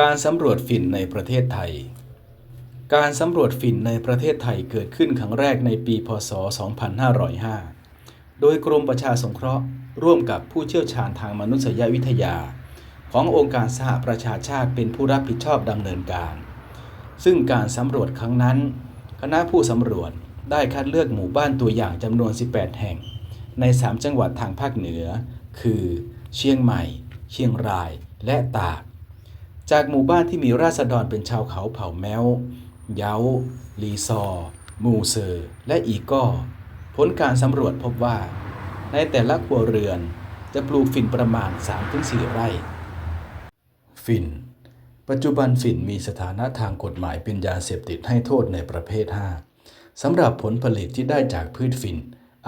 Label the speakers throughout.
Speaker 1: การสำรวจฝิ่นในประเทศไทย การสำรวจฝิ่นในประเทศไทยเกิดขึ้นครั้งแรกในปี พศ 2505 โดยกรมประชาสงเคราะห์ ร่วมกับผู้เชี่ยวชาญทางมนุษยวิทยา ขององค์การสหประชาชาติเป็นผู้รับผิดชอบดำเนินการ ซึ่งการสำรวจครั้งนั้น คณะผู้สำรวจได้คัดเลือกหมู่บ้านตัวอย่างจำนวน 18 แห่ง ใน 3 จังหวัดทางภาคเหนือ คือ เชียงใหม่ เชียงราย และตาก จากหมู่บ้านที่มีราษฎรเป็นชาวเขาเผ่าแมวเย้าลีซอร์มูเซอร์และอีกอผลการสำรวจพบว่า ในแต่ละครัวเรือนจะปลูกฝิ่นประมาณ 3-4 ไร่ ฝิ่น ปัจจุบันฝิ่นมีสถานะทางกฎหมายเป็นยาเสพติดให้โทษในประเภท 5 สำหรับผลผลิตที่ได้จากพืชฝิ่น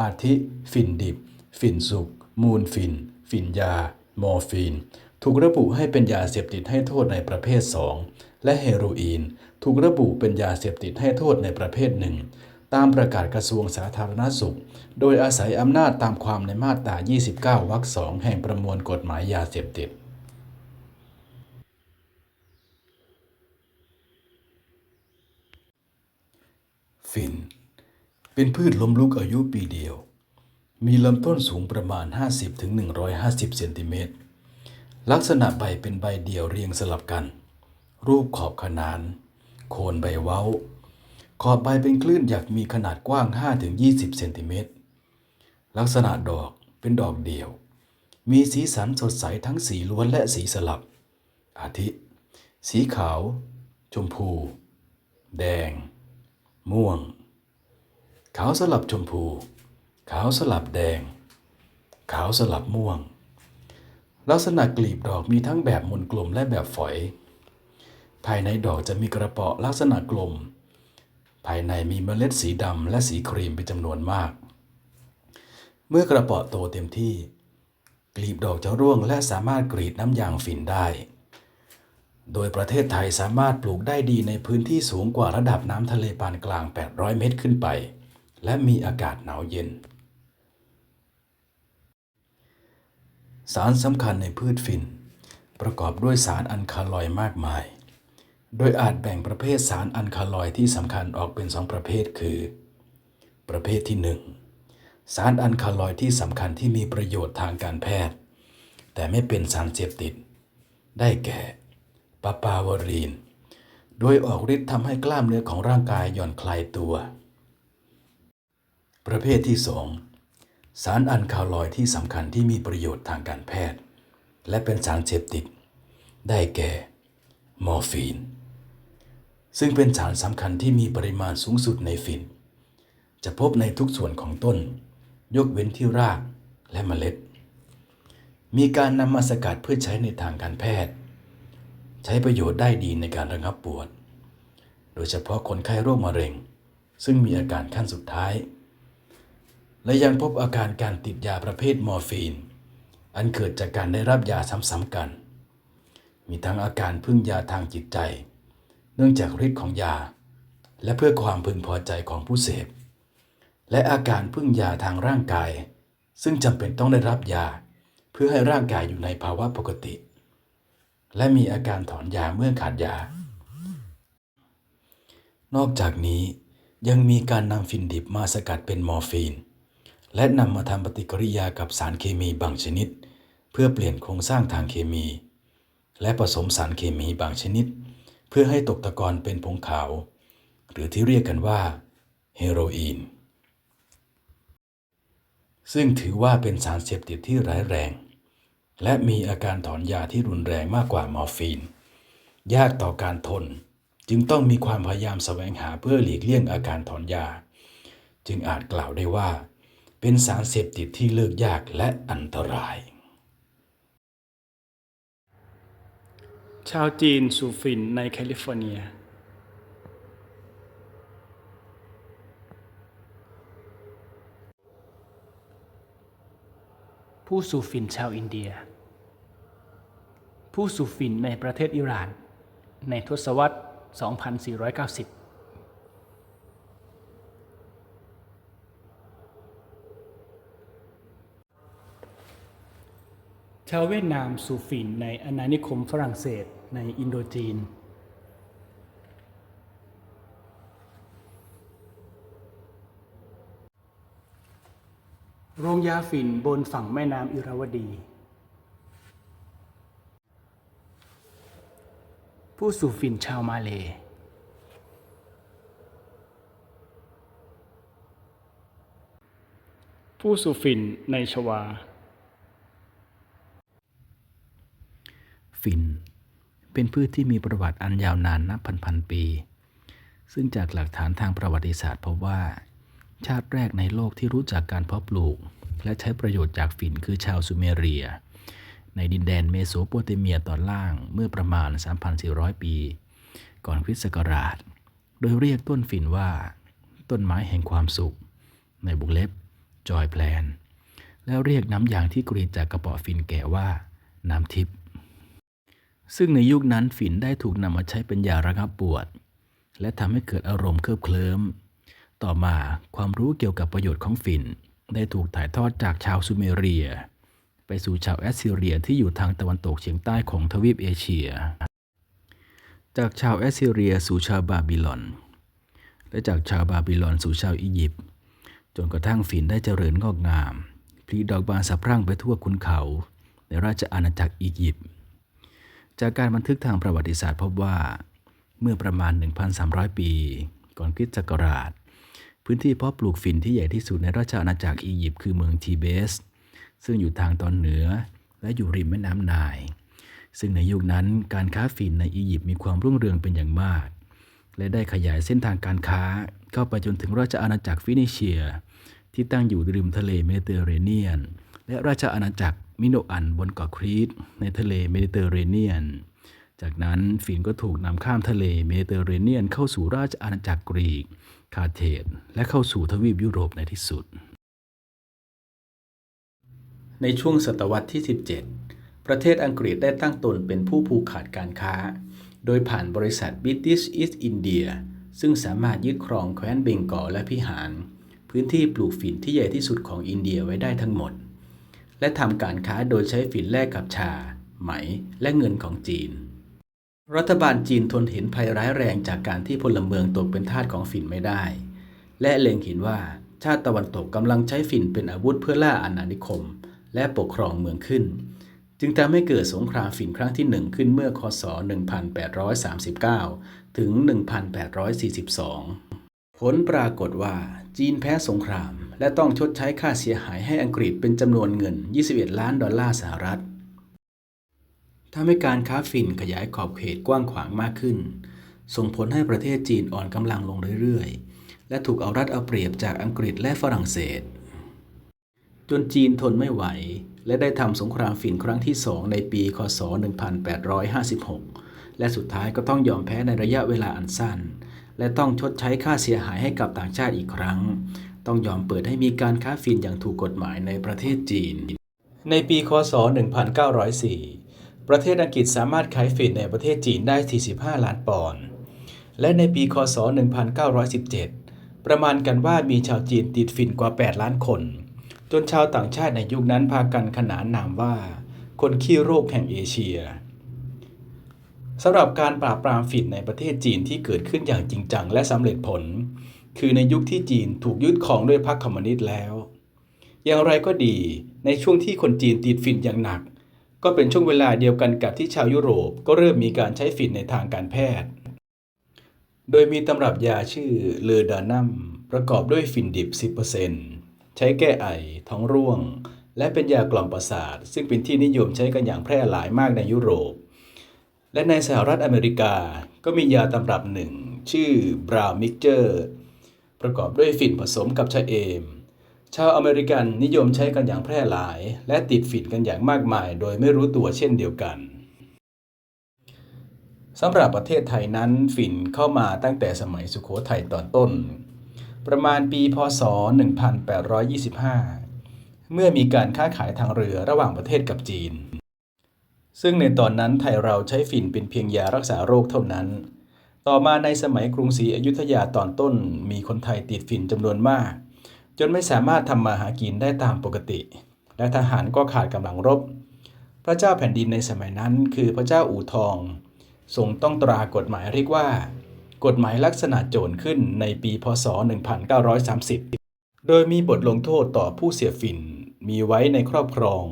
Speaker 1: อาทิ ฝิ่นดิบ ฝิ่นสุก มูลฝิ่น ฝิ่นยา มอร์ฟีน ถูกระบุให้เป็นยาเสพติดให้โทษในประเภท 2 และเฮโรอีน ถูกระบุเป็นยาเสพติดให้โทษในประเภทหนึ่งตามประกาศกระทรวงสาธารณสุข โดยอาศัยอำนาจตามความในมาตรา 29 วรรคสองแห่งประมวลกฎหมายยาเสพติดฝิ่นเป็นพืชล้มลุกอายุปีเดียว มีลำต้นสูงประมาณ 50-150 เซนติเมตร ลักษณะใบเป็นใบเดี่ยวเรียงสลับกัน รูปขอบขนาน โคนใบเว้า ขอบใบเป็นคลื่นหยักมีขนาดกว้าง 5-20 เซนติเมตร ลักษณะดอกเป็นดอกเดี่ยว มีสีสันสดใสทั้งสีล้วนและสีสลับ อาทิ สีขาว ชมพู แดง ม่วง ขาวสลับชมพู ขาวสลับแดง ขาวสลับม่วง ลักษณะกลีบดอกมีทั้งแบบมนกลมและแบบฝอย ภายในดอกจะมีกระเปาะลักษณะกลม ภายในมีเมล็ดสีดำและสีครีมเป็นจำนวนมาก เมื่อกระเปาะโตเต็มที่ กลีบดอกจะร่วงและสามารถกรีดน้ำยางฝิ่นได้ โดยประเทศไทยสามารถปลูกได้ดีในพื้นที่สูงกว่าระดับน้ำทะเลปานกลาง 800 เมตรขึ้นไป และมีอากาศหนาวเย็น สารสำคัญในพืชฝิ่นประกอบด้วยสารอันคาลอยมากมาย โดยอาจแบ่งประเภทสารอันคาลอยที่สำคัญออกเป็นสองประเภทคือ ประเภทที่ 1 สารอันคาลอยที่สำคัญที่มีประโยชน์ทางการแพทย์ แต่ไม่เป็นสารเสพติด ได้แก่ปาปาวรีน โดยออกฤทธิ์ทำให้กล้ามเนื้อของร่างกายหย่อนคลายตัว ประเภทที่ 2 สารอันคาลอยที่สำคัญที่มีประโยชน์ทางการแพทย์ และเป็นสารเสพติด ได้แก่ มอร์ฟีน ซึ่งเป็นสารสำคัญที่มีปริมาณสูงสุดในฝิ่น จะพบในทุกส่วนของต้น ยกเว้นที่รากและเมล็ด มีการนำมาสกัดเพื่อใช้ในทางการแพทย์ ใช้ประโยชน์ได้ดีในการระงับปวด โดยเฉพาะคนไข้โรคมะเร็ง ซึ่งมีอาการขั้นสุดท้าย และยังพบอาการการติดยาประเภทมอร์ฟีน อันเกิดจากการได้รับยาซ้ำๆกัน มีทั้งอาการพึ่งยาทางจิตใจ เนื่องจากฤทธิ์ของยา และเพื่อความพึงพอใจของผู้เสพ และอาการพึ่งยาทางร่างกาย ซึ่งจำเป็นต้องได้รับยา เพื่อให้ร่างกายอยู่ในภาวะปกติ และมีอาการถอนยาเมื่อขาดยา นอกจากนี้ยังมีการนำฟินดิบมาสกัดเป็นมอร์ฟีน และนำมาทำปฏิกิริยากับสารเคมีบางชนิด เพื่อเปลี่ยนโครงสร้างทางเคมี และผสมสารเคมีบางชนิด เพื่อให้ตกตะกอนเป็นผงขาว หรือที่เรียกกันว่าเฮโรอีนซึ่งถือว่าเป็นสารเสพติดที่ร้ายแรง และมีอาการถอนยาที่รุนแรงมากกว่ามอร์ฟีน ยากต่อการทน จึงต้องมีความพยายามแสวงหาเพื่อหลีกเลี่ยงอาการถอนยา จึงอาจกล่าวได้ว่า เป็นสารเสพติดที่เลิกยากและอันตราย
Speaker 2: ชาวจีนสู่ฝิ่นในแคลิฟอร์เนีย ผู้สู่ฝิ่นชาวอินเดีย ผู้สู่ฝิ่นในประเทศอิหร่าน ในทศวรรษ 2490 ชาวเวียดนามสู่ฝิ่นในอาณานิคมฝรั่งเศสในอินโดจีน โรงยาฝิ่นบนฝั่งแม่น้ำอิราวดี ผู้สูบฝิ่นชาวมาเลผู้สูบฝิ่นในชวา
Speaker 1: ฝิ่นเป็นพืชที่มีประวัติอันยาวนานนับพันพันๆปี ซึ่งจากหลักฐานทางประวัติศาสตร์พบว่า ชาติแรกในโลกที่รู้จักการเพาะปลูก และใช้ประโยชน์จากฝิ่นคือชาวซูเมเรีย ในดินแดนเมโสโปเตเมียตอนล่างเมื่อประมาณ 3,400 ปี ก่อนคริสต์ศักราช โดยเรียกต้นฝิ่นว่า ต้นไม้แห่งความสุข ในบุกเล็บจอยแพลนแล้วเรียกน้ำยางที่กรีดจากกระเป๋อฝิ่นแก่ว่า น้ำทิพย์ ซึ่งในยุคนั้นฝิ่นได้ถูกนำมาใช้เป็นยาระงับปวด และทำให้เกิดอารมณ์เคลิบเคลิ้ม ต่อมาความรู้เกี่ยวกับประโยชน์ของฝิ่นได้ถูกถ่ายทอดจากชาวซูเมเรีย ไปสู่ชาวแอสซีเรียที่อยู่ทางตะวันตกเฉียงใต้ของทวีปเอเชีย จากชาวแอสซีเรียสู่ชาวบาบิลอน และจากชาวบาบิลอนสู่ชาวอียิปต์จนกระทั่งฝิ่นได้เจริญงอกงามผลิดอกบานสะพรั่งไปทั่วขุนเขา ในราชอาณาจักรอียิปต์ จากการบันทึกทางประวัติศาสตร์พบว่า เมื่อประมาณ 1,300 ปี ก่อนคริสต์ศักราช พื้นที่เพาะปลูกฝิ่นที่ใหญ่ที่สุดในราชอาณาจักรอียิปต์คือเมืองทีเบส ซึ่งอยู่ทางตอนเหนือและอยู่ริมแม่น้ำไนายซึ่งในยุคนั้นการค้าฝิ่นในอียิปต์มีความรุ่งเรืองเป็นอย่างมาก และได้ขยายเส้นทางการค้าเข้าไปจนถึงราชอาณาจักรฟินิเชีย ที่ตั้งอยู่ริมทะเลเมดิเตอร์เรเนียน และราชอาณาจักร มิโนอันบนเกาะครีตในทะเลเมดิเตอร์เรเนียน จากนั้นฝิ่นก็ถูกนำข้ามทะเลเมดิเตอร์เรเนียนเข้าสู่ราชอาณาจักรกรีก คาเทสและเข้าสู่ทวีปยุโรปในที่สุด ในช่วงศตวรรษที่ 17 ประเทศอังกฤษได้ตั้งตนเป็นผู้ผูกขาดการค้า โดยผ่านบริษัท British East India ซึ่งสามารถยึดครองแคว้นเบงกอลและพิหาร พื้นที่ปลูกฝิ่นที่ใหญ่ที่สุดของอินเดียไว้ได้ทั้งหมด และทำการค้าโดยใช้ฝิ่นแลกกับชา ไหม และเงินของจีน รัฐบาลจีนทนเห็นภัยร้ายแรงจากการที่พลเมืองตกเป็นทาสของฝิ่นไม่ได้ และเล็งเห็นว่าชาติตะวันตกกำลังใช้ฝิ่นเป็นอาวุธเพื่อล่าอาณานิคม และปกครองเมืองขึ้น จึงทำให้เกิดสงครามฝิ่นครั้งที่หนึ่งขึ้นเมื่อคศ 1839 ถึง 1842 ผลปรากฏว่าจีนแพ้สงคราม และต้องชดใช้ค่าเสียหายให้อังกฤษเป็นจำนวนเงิน 21 ล้านดอลลาร์สหรัฐทำให้การค้าฝิ่นขยายขอบเขตกว้างขวางมากขึ้น ส่งผลให้ประเทศจีนอ่อนกำลังลงเรื่อยๆ และถูกเอารัดเอาเปรียบจากอังกฤษและฝรั่งเศส จนจีนทนไม่ไหว และได้ทำสงครามฝิ่นครั้งที่สองในปีคศ 1856 และสุดท้ายก็ต้องยอมแพ้ในระยะเวลาอันสั้น และต้องชดใช้ค่าเสียหายให้กับต่างชาติอีกครั้ง ต้องยอมเปิดให้มีการค้าฝิ่นอย่างถูกกฎหมายในประเทศจีน ในปีคศ 1904 ประเทศอังกฤษสามารถขายฝิ่นในประเทศจีนได้ 45 ล้านปอนด์และในปีคศ 1917 ประมาณกันว่ามีชาวจีนติดฝิ่นกว่า 8 ล้านคน จนชาวต่างชาติในยุคนั้นพากันขนานนามว่า คนขี้โรคแห่งเอเชีย สำหรับการปราบปรามฝิ่นในประเทศจีนที่เกิดขึ้นอย่างจริงจังและสำเร็จผล คือในยุคที่จีนถูกยึดครองด้วยพรรคคอมมิวนิสต์แล้ว อย่างไรก็ดีในช่วงที่คนจีนติดฝิ่นอย่างหนัก ก็เป็นช่วงเวลาเดียวกันกับที่ชาวยุโรปก็เริ่มมีการใช้ฝิ่นในทางการแพทย์ โดยมีตำรับยาชื่อเลอดานัมประกอบด้วยฝิ่นดิบ 10%ใช้แก้ไอ ท้องร่วง และเป็นยากล่อมประสาท ซึ่งเป็นที่นิยมใช้กันอย่างแพร่หลายมากในยุโรป และในสหรัฐอเมริกาก็มียาตำรับหนึ่ง ชื่อบราวมิกเจอร์ประกอบด้วยฝิ่นผสมกับชะเอม ชาวอเมริกันนิยมใช้กันอย่างแพร่หลาย และติดฝิ่นกันอย่างมากมาย โดยไม่รู้ตัวเช่นเดียวกันสำหรับประเทศไทยนั้นฝิ่นเข้ามาตั้งแต่สมัยสุขโขทัยตอนต้น ประมาณปีพศ 1825 เมื่อมีการค้าขายทางเรือระหว่างประเทศกับจีน ซึ่งในตอนนั้นไทยเราใช้ฝิ่นเป็นเพียงยารักษาโรคเท่านั้น ต่อมาในสมัยกรุงศรีอยุธยาตอนต้น มีคนไทยติดฝิ่นจำนวนมาก จนไม่สามารถทำมาหากินได้ตามปกติ และทหารก็ขาดกำลังรบ พระเจ้าแผ่นดินในสมัยนั้นคือพระเจ้าอู่ทองทรงต้องตรากฎหมายเรียกว่า กฎหมายลักษณะโจรขึ้นในปีพศ 1930 โดยมีบทลงโทษต่อผู้เสียฝิ่นมีไว้ในครอบครอง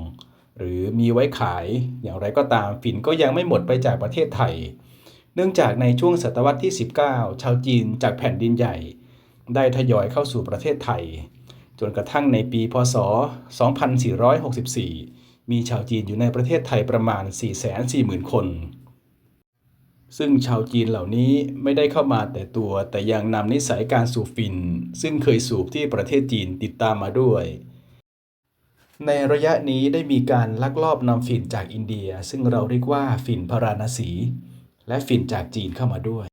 Speaker 1: หรือมีไว้ขายอย่างไรก็ตามฝิ่นก็ยังไม่หมดไปจากประเทศไทย เนื่องจากในช่วงศตวรรษที่ 19 ชาวจีนจากแผ่นดินใหญ่ ได้ทยอยเข้าสู่ประเทศไทย จนกระทั่งในปีพศ 2464 มีชาวจีนอยู่ในประเทศไทยประมาณ 440,000 คน ซึ่งชาวจีนเหล่านี้ไม่ได้เข้ามาแต่ตัวแต่ยังนำนิสัยการสูบฝิ่นซึ่งเคยสูบที่ประเทศจีนติดตามมาด้วย ในระยะนี้ได้มีการลักลอบนำฝิ่นจากอินเดีย ซึ่งเราเรียกว่าฝิ่นพาราณสี และฝิ่นจากจีนเข้ามาด้วย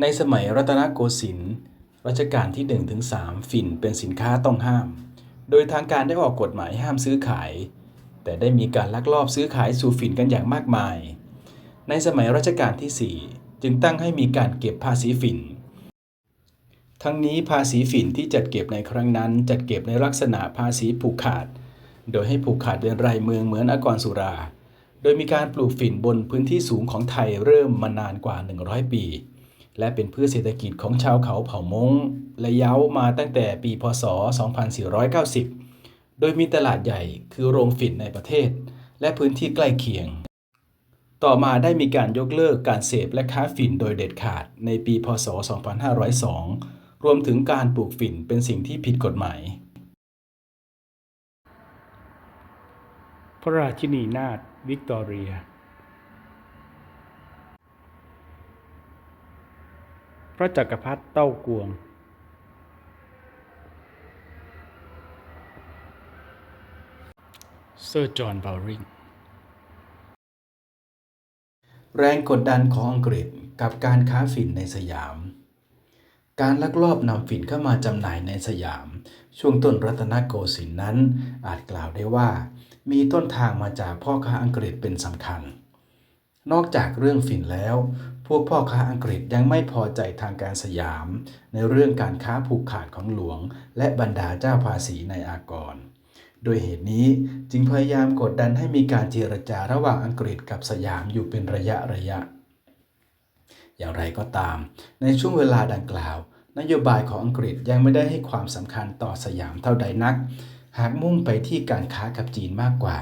Speaker 1: ในสมัยรัตนโกสินทร์รัชกาลที่1-3ฝิ่นเป็นสินค้าต้องห้าม โดยทางการได้ออกกฎหมายห้ามซื้อขาย แต่ได้มีการลักลอบซื้อขายสูบฝิ่นกันอย่างมากมาย ในสมัยรัชกาลที่ 4 จึงตั้งให้มีการเก็บภาษีฝิ่น ทั้งนี้ภาษีฝิ่นที่จัดเก็บในครั้งนั้น จัดเก็บในลักษณะภาษีผูกขาด โดยให้ผูกขาดเป็นรายเมืองเหมือนอากรสุรา โดยมีการปลูกฝิ่นบนพื้นที่สูงของไทยเริ่มมานานกว่า 100 ปี และเป็นพืชเศรษฐกิจของชาวเขาเผ่ามงและเย้ามาตั้งแต่ปีพศ 2490 โดยมีตลาดใหญ่คือโรงฝิ่นในประเทศ และพื้นที่ใกล้เคียงต่อมาได้มีการยกเลิกการเสพและค้าฝิ่นโดยเด็ดขาดในปี พศ 2502 รวมถึงการปลูกฝิ่นเป็นสิ่งที่ผิดกฎหมาย
Speaker 2: พระราชินีนาถวิกตอเรีย พระจักรพรรดิเต้ากวง เซอร์จอห์นบาวริง
Speaker 1: แรงกดดันของอังกฤษกับการค้าฝิ่นในสยาม การลักลอบนำฝิ่นเข้ามาจำหน่ายในสยาม ช่วงต้นรัตนโกสินทร์นั้น อาจกล่าวได้ว่า มีต้นทางมาจากพ่อค้าอังกฤษเป็นสำคัญ นอกจากเรื่องฝิ่นแล้ว พวกพ่อค้าอังกฤษยังไม่พอใจทางการสยาม ในเรื่องการค้าผูกขาดของหลวง และบรรดาเจ้าภาษีในอากรโดยเหตุนี้จึงพยายามกดดันให้มีการเจรจาระหว่างอังกฤษกับสยามอยู่เป็นระยะระยะ อย่างไรก็ตาม ในช่วงเวลาดังกล่าว นโยบายของอังกฤษยังไม่ได้ให้ความสำคัญต่อสยามเท่าใดนัก หากมุ่งไปที่การค้ากับจีนมากกว่า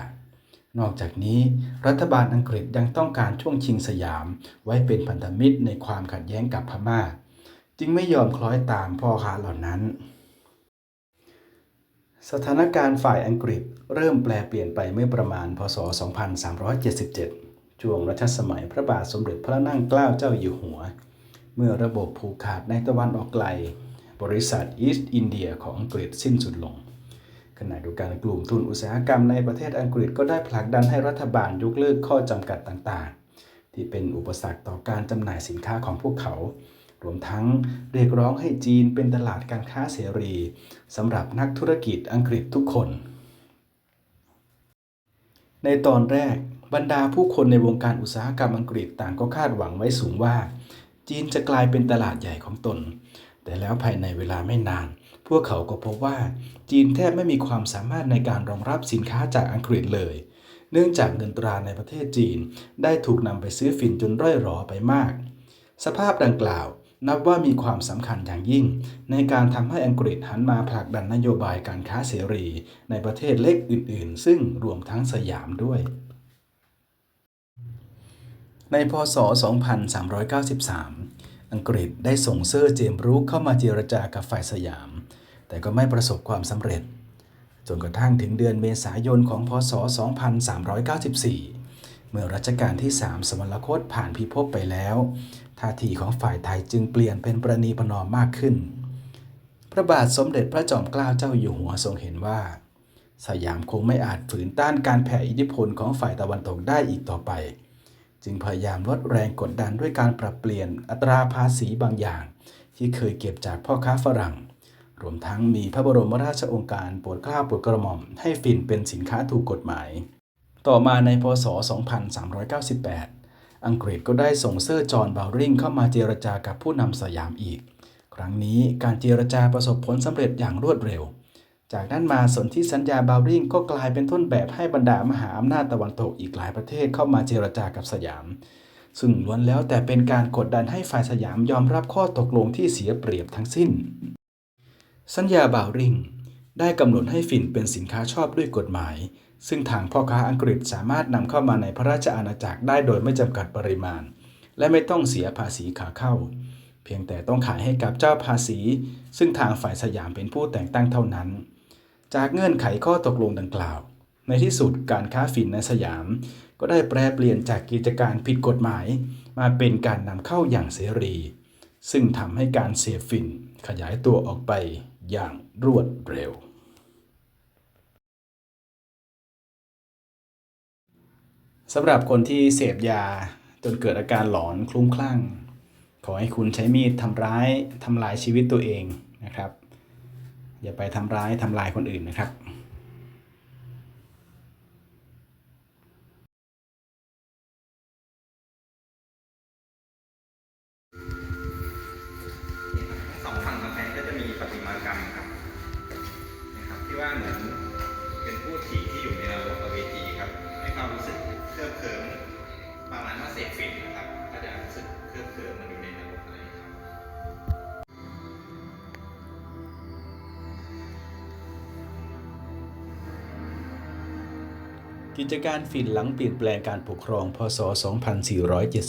Speaker 1: นอกจากนี้ รัฐบาลอังกฤษยังต้องการช่วงชิงสยาม ไว้เป็นพันธมิตรในความขัดแย้งกับพม่า จึงไม่ยอมคล้อยตามพ่อค้าเหล่านั้นสถานการณ์ฝ่ายอังกฤษเริ่มแปลเปลี่ยนไปเมื่อประมาณพศ 2377 ช่วงรัชสมัยพระบาทสมเด็จพระนั่งเกล้าเจ้าอยู่หัว เมื่อระบบผูกขาดในตะวันออกไกล บริษัทอีสต์อินเดียของอังกฤษสิ้นสุดลง ขณะเดียวกันกลุ่มทุนอุตสาหกรรมในประเทศอังกฤษก็ได้ผลักดันให้รัฐบาลยกเลิกข้อจำกัดต่างๆ ที่เป็นอุปสรรคต่อการจำหน่ายสินค้าของพวกเขา รวมทั้งเรียกร้องให้จีนเป็นตลาดการค้าเสรีสำหรับนักธุรกิจอังกฤษทุกคน ในตอนแรก บรรดาผู้คนในวงการอุตสาหกรรมอังกฤษต่างก็คาดหวังไว้สูงว่า จีนจะกลายเป็นตลาดใหญ่ของตน แต่แล้วภายในเวลาไม่นาน พวกเขาก็พบว่าจีนแทบไม่มีความสามารถในการรองรับสินค้าจากอังกฤษเลย เนื่องจากเงินตราในประเทศจีนได้ถูกนำไปซื้อฝิ่นจนร่อยหรอไปมาก สภาพดังกล่าวนับว่ามีความสำคัญอย่างยิ่ง ในการทำให้อังกฤษหันมาผลักดันนโยบายการค้าเสรี ในประเทศเล็กอื่น ๆ ซึ่งรวมทั้งสยามด้วย ในพศ 2393 อังกฤษได้ส่งเซอร์เจมส์รูคเข้ามาเจรจากับฝ่ายสยาม แต่ก็ไม่ประสบความสำเร็จ จนกระทั่งถึงเดือนเมษายนของพศ 2394 เมื่อรัชกาลที่ 3 สมรคตผ่านพิภพไปแล้ว ท่าทีของฝ่ายไทยจึงเปลี่ยนเป็นประนีประนอมมากขึ้น พระบาทสมเด็จพระจอมเกล้าเจ้าอยู่หัวทรงเห็นว่า สยามคงไม่อาจฝืนต้านการแผ่อิทธิพลของฝ่ายตะวันตกได้อีกต่อไป จึงพยายามลดแรงกดดันด้วยการปรับเปลี่ยนอัตราภาษีบางอย่าง ที่เคยเก็บจากพ่อค้าฝรั่ง รวมทั้งมีพระบรมราชโองการโปรดเกล้าโปรดกระหม่อมให้ฝิ่นเป็นสินค้าถูกกฎหมาย ต่อมาในพศ 2398 อังกฤษก็ได้ส่งเซอร์จอห์นบาวริงเข้ามาเจรจากับผู้นำสยามอีก ครั้งนี้การเจรจาประสบผลสำเร็จอย่างรวดเร็ว จากนั้นมาสนธิสัญญาบาวริงก็กลายเป็นต้นแบบให้บรรดามหาอำนาจตะวันตกอีกหลายประเทศเข้ามาเจรจากับสยาม ซึ่งล้วนแล้วแต่เป็นการกดดันให้ฝ่ายสยามยอมรับข้อตกลงที่เสียเปรียบทั้งสิ้น สัญญาบาวริงได้กำหนดให้ฝิ่นเป็นสินค้าชอบด้วยกฎหมาย ซึ่งทางพ่อค้าอังกฤษสามารถนำเข้ามาในพระราชอาณาจักรได้โดยไม่จำกัดปริมาณ และไม่ต้องเสียภาษีขาเข้า เพียงแต่ต้องขายให้กับเจ้าภาษี ซึ่งทางฝ่ายสยามเป็นผู้แต่งตั้งเท่านั้น จากเงื่อนไขข้อตกลงดังกล่าว ในที่สุดการค้าฝิ่นในสยาม ก็ได้แปลเปลี่ยนจากกิจการผิดกฎหมาย มาเป็นการนำเข้าอย่างเสรี ซึ่งทำให้การเสพฝิ่นขยายตัวออกไปอย่างรวดเร็ว สำหรับคนที่เสพยาจนเกิดอาการหลอนคลุ้มคลั่ง ขอให้คุณใช้มีดทำร้ายทำลายชีวิตตัวเองนะครับ อย่าไปทำร้ายทำลายคนอื่นนะครับ
Speaker 3: กิจการฝิ่นห
Speaker 1: ลังเปลี่ยนแปลงการปกครอง พศ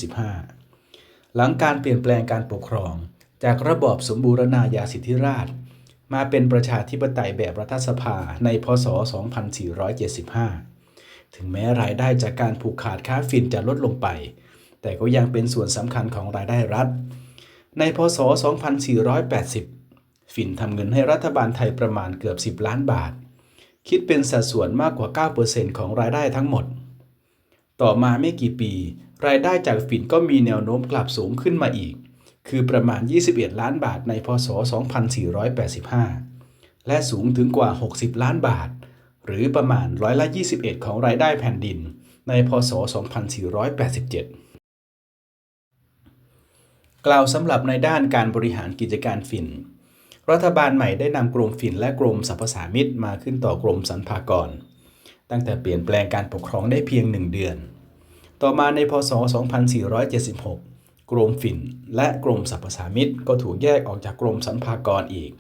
Speaker 1: 2475 หลังการเปลี่ยนแปลงการปกครอง จากระบอบสมบูรณาญาสิทธิราช มาเป็นประชาธิปไตยแบบรัฐสภาในพศ 2475 ถึงแม้รายได้จากการผูกขาดค้าฝิ่นจะลดลงไป แต่ก็ยังเป็นส่วนสำคัญของรายได้รัฐ ในพศ 2480 ฝิ่นทำเงินให้รัฐบาลไทยประมาณเกือบ 10 ล้านบาท คิดเป็นสัดส่วนมากกว่า 9%ของรายได้ทั้งหมด ต่อมาไม่กี่ปี รายได้จากฝิ่นก็มีแนวโน้มกลับสูงขึ้นมาอีก คือประมาณ 21 ล้านบาทในพศ 2485 และสูงถึงกว่า 60 ล้านบาท หรือประมาณร้อยละ 21 ของรายได้แผ่นดิน ในพศ 2487 กล่าวสำหรับในด้านการบริหารกิจการฝิ่น รัฐบาลใหม่ได้นำกรมฝิ่นและกรมสรรพสามิตมาขึ้นต่อกรมสรรพากร ตั้งแต่เปลี่ยนแปลงการปกครองได้เพียงหนึ่งเดือน ต่อมาในพศ 2476 กรมฝิ่นและกรมสรรพสามิตก็ถูกแยกออกจากกรมสรรพากรอีก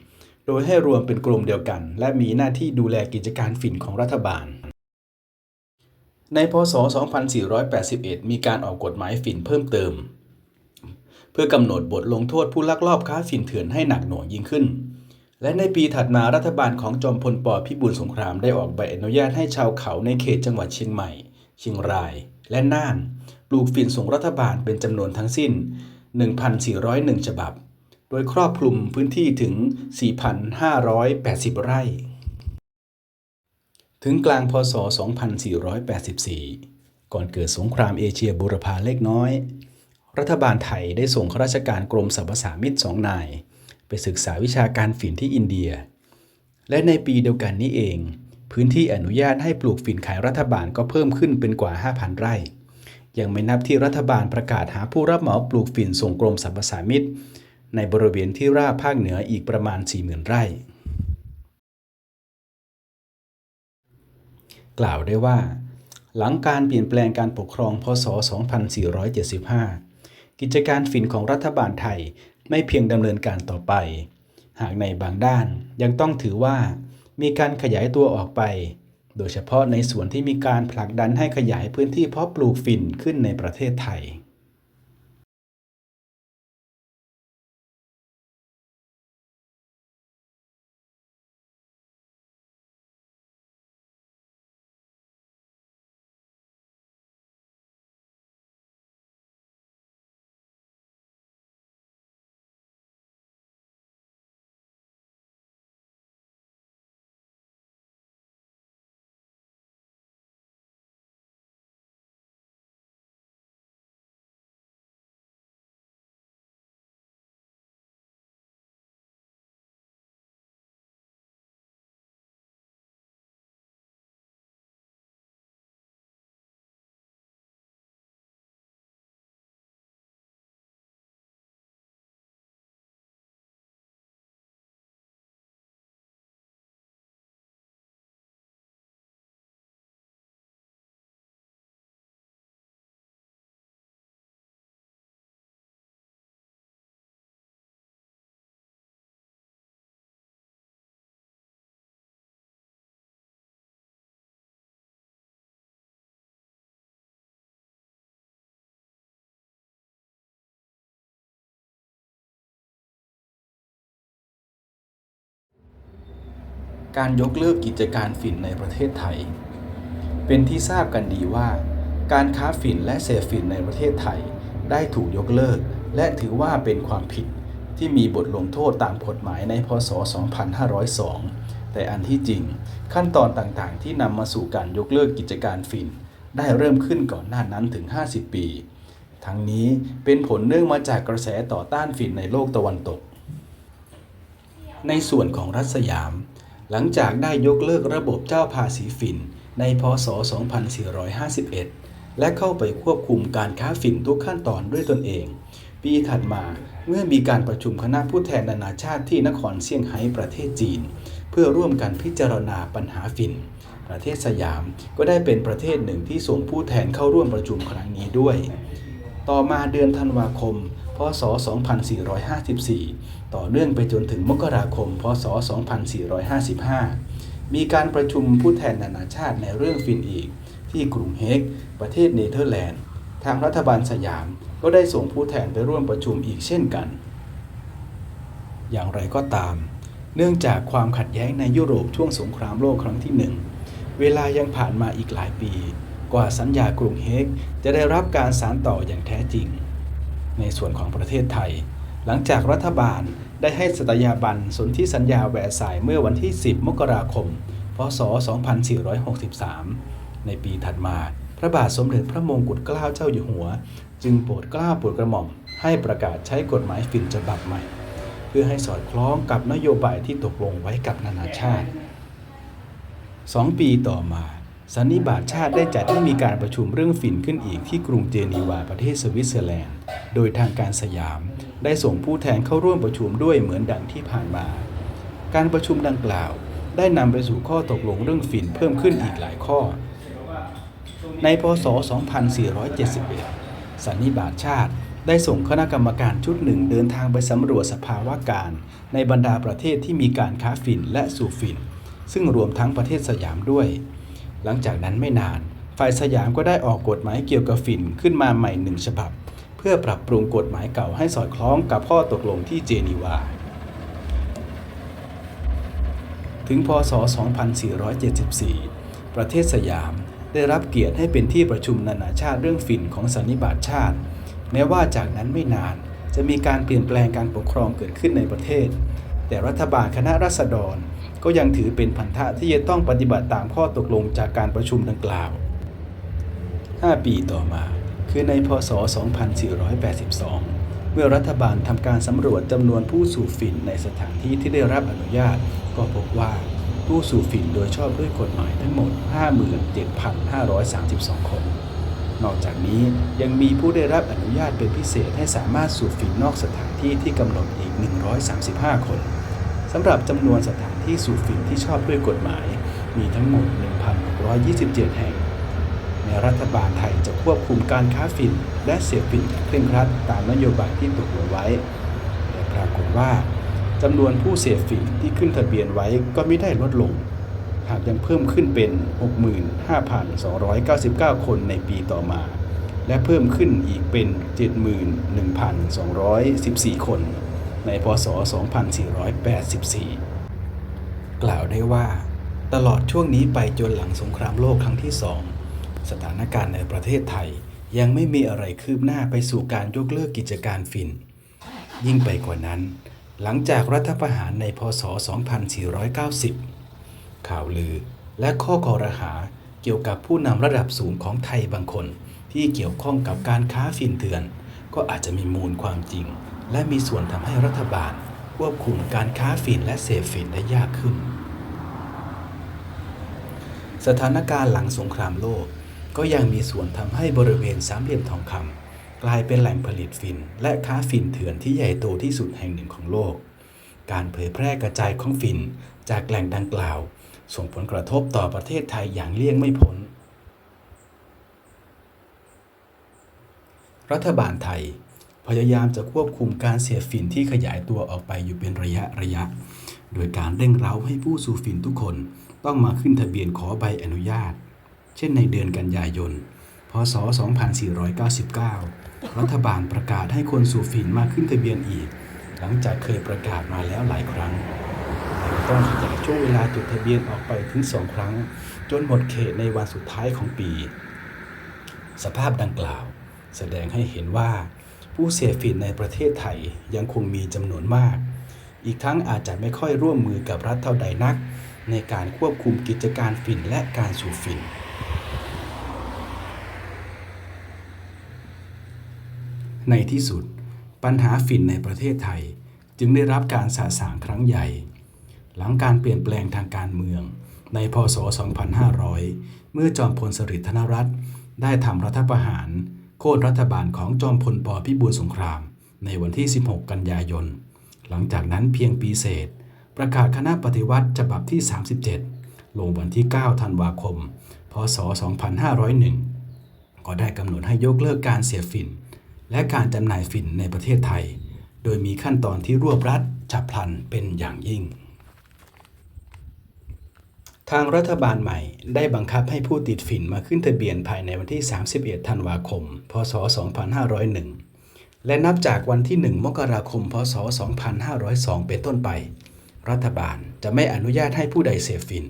Speaker 1: โดยให้รวมเป็นกรมเดียวกัน และมีหน้าที่ดูแลกิจการฝิ่นของรัฐบาล ในพศ 2481 มีการออกกฎหมายฝิ่นเพิ่มเติม พื่อกำหนดบทลงโทษผู้ลักลอบค้าฝิ่นเถื่อนให้หนักหน่วงยิ่งขึ้น และในปีถัดมารัฐบาลของจอมพลปพิบูลสงครามได้ออกใบอนุญาตให้ชาวเขาในเขตจังหวัดเชียงใหม่ เชียงราย และน่าน ปลูกฝิ่นส่งรัฐบาลเป็นจำนวนทั้งสิ้น 1,401 ฉบับ โดยครอบคลุมพื้นที่ถึง 4,580 ไร่ ถึงกลางพศ 2484 ก่อนเกิดสงครามเอเชียบูรพาเล็กน้อย รัฐบาลไทยได้ส่งข้าราชการกรมสรรพสามิตสองนาย ไปศึกษาวิชาการฝิ่นที่อินเดีย และในปีเดียวกันนี้เอง พื้นที่อนุญาตให้ปลูกฝิ่นขายรัฐบาลก็เพิ่มขึ้นเป็นกว่า 5,000 ไร่ ยังไม่นับที่รัฐบาลประกาศหาผู้รับเหมาปลูกฝิ่นส่งกรมสรรพสามิตในบริเวณที่ราบภาคเหนืออีกประมาณ 40,000 ไร่ กล่าวได้ว่า หลังการเปลี่ยนแปลงการปกครองพศ 2475 กิจการฝิ่นของรัฐบาลไทยไม่เพียงดำเนินการต่อไป หากในบางด้านยังต้องถือว่ามีการขยายตัวออกไป โดยเฉพาะในส่วนที่มีการผลักดันให้ขยายพื้นที่เพาะปลูกฝิ่นขึ้นในประเทศไทย การยกเลิกกิจการฝิ่นในประเทศไทย เป็นที่ทราบกันดีว่า การค้าฝิ่นและเสพฝิ่นในประเทศไทย ได้ถูกยกเลิก และถือว่าเป็นความผิดที่มีบทลงโทษตามกฎหมายในพศ 2502 แต่อันที่จริง ขั้นตอนต่างๆ ที่นำมาสู่การยกเลิกกิจการฝิ่น ได้เริ่มขึ้นก่อนหน้านั้นถึง 50 ปี ทั้งนี้เป็นผลเนื่องมาจากกระแสต่อต้านฝิ่นในโลกตะวันตก ในส่วนของรัฐสยาม หลังจากได้ยกเลิกระบบเจ้าภาษีฝิ่น ในพศ 2451 และเข้าไปควบคุมการค้าฝิ่นทุกขั้นตอนด้วยตนเอง ปีถัดมาเมื่อมีการประชุมคณะผู้แทนนานาชาติที่นครเซี่ยงไฮ้ประเทศจีน เพื่อร่วมกันพิจารณาปัญหาฝิ่น ประเทศสยามก็ได้เป็นประเทศหนึ่งที่ส่งผู้แทนเข้าร่วมประชุมครั้งนี้ด้วย ต่อมาเดือนธันวาคม พศ 2454 ต่อเนื่องไปจนถึงมกราคม พศ 2455 มีการประชุมผู้แทนนานาชาติในเรื่องฟินอีก ที่กรุงเฮก ประเทศเนเธอร์แลนด์ ทางรัฐบาลสยามก็ได้ส่งผู้แทนไปร่วมประชุมอีกเช่นกัน อย่างไรก็ตาม เนื่องจากความขัดแย้งในยุโรปช่วงสงครามโลกครั้งที่หนึ่ง เวลายังผ่านมาอีกหลายปี กว่าสัญญากรุงเฮกจะได้รับการสานต่ออย่างแท้จริง ในส่วนของประเทศไทย หลังจากรัฐบาลได้ให้สัตยาบันสนธิสัญญาแวร์สายเมื่อวันที่ 10 มกราคม พศ 2463 ในปีถัดมา พระบาทสมเด็จพระมงกุฎเกล้าเจ้าอยู่หัว จึงโปรดเกล้าโปรดกระหม่อม ให้ประกาศใช้กฎหมายฝิ่นฉบับใหม่ เพื่อให้สอดคล้องกับนโยบายที่ตกลงไว้กับนานาชาติสองปีต่อมา สันนิบาตชาติได้จัดให้มีการประชุมเรื่องฝิ่นขึ้นอีกที่กรุงเจนีวาประเทศสวิตเซอร์แลนด์ โดยทางการสยาม ได้ส่งผู้แทนเข้าร่วมประชุมด้วยเหมือนดังที่ผ่านมา การประชุมดังกล่าว ได้นำไปสู่ข้อตกลงเรื่องฝิ่นเพิ่มขึ้นอีกหลายข้อ ในพศ 2471 สันนิบาตชาติได้ส่งคณะกรรมการชุดหนึ่งเดินทางไปสำรวจสภาวะการ ในบรรดาประเทศที่มีการค้าฝิ่นและสูบฝิ่น ซึ่งรวมทั้งประเทศสยามด้วย หลังจากนั้นไม่นาน ฝ่ายสยามก็ได้ออกกฎหมายเกี่ยวกับฝิ่นขึ้นมาใหม่หนึ่งฉบับ เพื่อปรับปรุงกฎหมายเก่าให้สอดคล้องกับข้อตกลงที่เจนีวา ถึงพศ 2474 ประเทศสยามได้รับเกียรติให้เป็นที่ประชุมนานาชาติเรื่องฝิ่นของสันนิบาตชาติ แม้ว่าจากนั้นไม่นานจะมีการเปลี่ยนแปลงการปกครองเกิดขึ้นในประเทศ แต่รัฐบาลคณะรัษฎร ก็ยังถือเป็นพันธะที่จะต้องปฏิบัติตามข้อตกลงจากการประชุมดังกล่าว 5 ปีต่อมา คือในพศ 2482 เมื่อรัฐบาลทำการสำรวจจำนวนผู้สูบฝิ่นในสถานที่ที่ได้รับอนุญาต ก็พบว่าผู้สูบฝิ่นโดยชอบด้วยกฎหมายทั้งหมด 57,532 คน นอกจากนี้ยังมีผู้ได้รับอนุญาตเป็นพิเศษให้สามารถสูบฝิ่นนอกสถานที่ที่กำหนดอีก 135 คน สำหรับจำนวนสถานที่สูบฝิ่นที่ชอบด้วยกฎหมาย มีทั้งหมด 1,627 แห่งแม้รัฐบาลไทยจะควบคุมการค้าฝิ่นและเสพฝิ่นเคร่งครัดตามนโยบายที่ตกลงไว้ แต่ปรากฏว่าจำนวนผู้เสพฝิ่นที่ขึ้นทะเบียนไว้ก็ไม่ได้ลดลง หากยังเพิ่มขึ้นเป็น 65,299 คนในปีต่อมา และเพิ่มขึ้นอีกเป็น 71,214 คน ในพศ 2484 กล่าวได้ว่า ตลอดช่วงนี้ไปจนหลังสงครามโลกครั้งที่สองสถานการณ์ในประเทศไทยยังไม่มีอะไรคืบหน้าไปสู่การยกเลิกกิจการฝิ่นยิ่งไปกว่านั้น หลังจากรัฐประหารในพศ 2490 ข่าวลือและข้อคอรหาเกี่ยวกับผู้นำระดับสูงของไทยบางคนที่เกี่ยวข้องกับการค้าฝิ่นเถื่อน ก็อาจจะมีมูลความจริง และมีส่วนทำให้รัฐบาลควบคุมการค้าฝิ่นและเสพฝิ่นได้ยากขึ้น สถานการณ์หลังสงครามโลกก็ยังมีส่วนทำให้บริเวณสามเหลี่ยมทองคำกลายเป็นแหล่งผลิตฝิ่นและค้าฝิ่นเถื่อนที่ใหญ่โตที่สุดแห่งหนึ่งของโลก การเผยแพร่กระจายของฝิ่นจากแหล่งดังกล่าว ส่งผลกระทบต่อประเทศไทยอย่างเลี่ยงไม่พ้น รัฐบาลไทย พยายามจะควบคุมการเสียฝิ่นที่ขยายตัวออกไปอยู่เป็นระยะระยะ โดยการเร่งเร้าให้ผู้สูบฝิ่นทุกคนต้องมาขึ้นทะเบียนขอใบอนุญาต เช่นในเดือนกันยายน พศ 2499 รัฐบาลประกาศให้คนสูบฝิ่นมาขึ้นทะเบียนอีก หลังจากเคยประกาศมาแล้วหลายครั้งในวันต้องขยายช่วงเวลาจดทะเบียนออกไปถึงสองครั้ง จนหมดเขตในวันสุดท้ายของปี สภาพดังกล่าว แสดงให้เห็นว่า ผู้เสพฝิ่นในประเทศไทยยังคงมีจำนวนมาก อีกทั้งอาจจะไม่ค่อยร่วมมือกับรัฐเท่าใดนัก ในการควบคุมกิจการฝิ่นและการสูบฝิ่น ในที่สุด ปัญหาฝิ่นในประเทศไทยจึงได้รับการสาสางครั้งใหญ่ หลังการเปลี่ยนแปลงทางการเมือง ในพศ 2500 เมื่อจอมพลสฤษดิ์ธนรัตน์ได้ทำรัฐประหาร โค่นรัฐบาลของจอมพลปพิบูลสงคราม ในวันที่ 16 กันยายน หลังจากนั้นเพียงปีเศษ ประกาศคณะปฏิวัติฉบับที่ 37 ลงวันที่ 9 ธันวาคม พศ 2501 ก็ได้กำหนดให้ยกเลิกการเสียฝิ่น และการจำหน่ายฝิ่นในประเทศไทย โดยมีขั้นตอนที่รวบรัดฉับพลันเป็นอย่างยิ่ง ทางรัฐบาลใหม่ได้บังคับให้ผู้ติดฝิ่นมาขึ้นทะเบียนภายในวันที่ 31 ธันวาคม พศ 2501 และนับจากวันที่ 1 มกราคม พศ 2502 เป็นต้นไป รัฐบาลจะไม่อนุญาตให้ผู้ใดเสพฝิ่น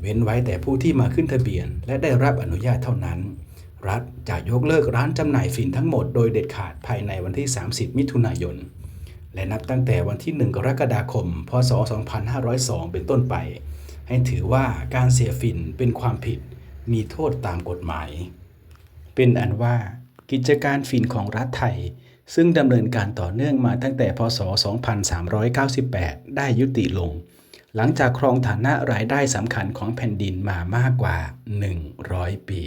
Speaker 1: เว้นไว้แต่ผู้ที่มาขึ้นทะเบียน และได้รับอนุญาตเท่านั้น รัฐจะยกเลิกร้านจำหน่ายฝิ่นทั้งหมดโดยเด็ดขาดภายในวันที่ 30 มิถุนายน และนับตั้งแต่วันที่ 1 กรกฎาคม พศ 2502 เป็นต้นไป ให้ถือว่าการเสียฝิ่นเป็นความผิดมีโทษตามกฎหมาย เป็นอันว่ากิจการฝิ่นของรัฐไทย ซึ่งดำเนินการต่อเนื่องมาตั้งแต่พศ 2398 ได้ยุติลง หลังจากครองฐานะรายได้สำคัญของแผ่นดินมามากกว่า 100 ปี